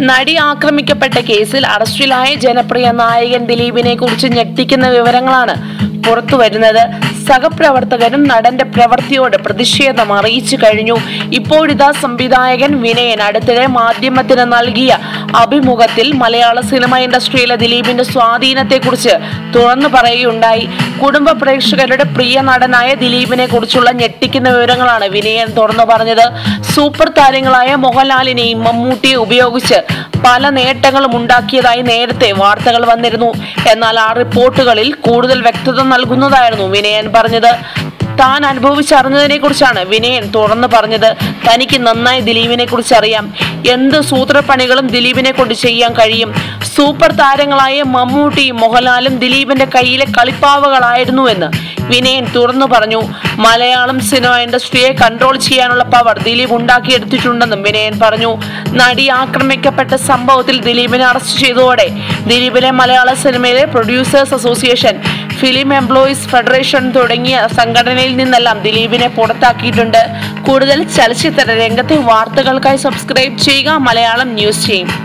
നടി ആക്രമിക്കപ്പെട്ട കേസിൽ അറസ്റ്റിലായ ജനപ്രിയ നായകൻ ദിലീപിനെ കുറിച്ച് ഞെട്ടിക്കുന്ന വിവരങ്ങളാണ് പുറത്തു വരുന്നത്. സഹപ്രവർത്തകരും നടന്റെ പ്രവൃത്തിയോട് പ്രതിഷേധം അറിയിച്ചു കഴിഞ്ഞു. ഇപ്പോഴിതാ സംവിധായകൻ വിനയൻ അടുത്തിടെ മാധ്യമത്തിന് നൽകിയ അഭിമുഖത്തിൽ മലയാള സിനിമ ഇൻഡസ്ട്രിയിലെ ദിലീപിന്റെ സ്വാധീനത്തെക്കുറിച്ച് തുറന്നു പറയുകയുണ്ടായി. കുടുംബ പ്രേക്ഷകരുടെ പ്രിയ നടനായ ദിലീപിനെ കുറിച്ചുള്ള ഞെട്ടിക്കുന്ന വിവരങ്ങളാണ് വിനയൻ തുറന്നു പറഞ്ഞത്. സൂപ്പർ താരങ്ങളായ മോഹൻലാലിനെയും മമ്മൂട്ടിയെ ഉപയോഗിച്ച് പല നേട്ടങ്ങളും ഉണ്ടാക്കിയതായി നേരത്തെ വാർത്തകൾ വന്നിരുന്നു. എന്നാൽ ആ റിപ്പോർട്ടുകളിൽ കൂടുതൽ വ്യക്തത നൽകുന്നതായിരുന്നു വിനയൻ പറഞ്ഞത്. താൻ അനുഭവിച്ചറിഞ്ഞതിനെ കുറിച്ചാണ് വിനയൻ തുറന്നു പറഞ്ഞത്. തനിക്ക് നന്നായി ദിലീപിനെ കുറിച്ച് അറിയാം. എന്ത് സൂത്രപ്പണികളും ദിലീപിനെ കൊണ്ട് ചെയ്യാൻ കഴിയും. സൂപ്പർ താരങ്ങളായ മമ്മൂട്ടിയും മോഹൻലാലും ദിലീപിന്റെ കയ്യിലെ കളിപ്പാവകളായിരുന്നുവെന്ന് വിനയൻ തുറന്നു പറഞ്ഞു. മലയാളം സിനിമ ഇൻഡസ്ട്രിയെ കൺട്രോൾ ചെയ്യാനുള്ള പവർ ദിലീപ് ഉണ്ടാക്കിയെടുത്തിട്ടുണ്ടെന്നും വിനയൻ പറഞ്ഞു. നടി ആക്രമിക്കപ്പെട്ട സംഭവത്തിൽ ദിലീപിനെ അറസ്റ്റ് ചെയ്തതോടെ ദിലീപിനെ മലയാള സിനിമയിലെ producers association film employees federation തുടങ്ങിയ സംഘടനയിൽ നിന്നെല്ലാം ദിലീപിനെ പുറത്താക്കിയിട്ടുണ്ട്. കൂടുതൽ ചലച്ചിത്ര രംഗത്തെ വാർത്തകൾക്കായി സബ്സ്ക്രൈബ് ചെയ്യുക. മലയാളം ന്യൂസ് ചെയ്യും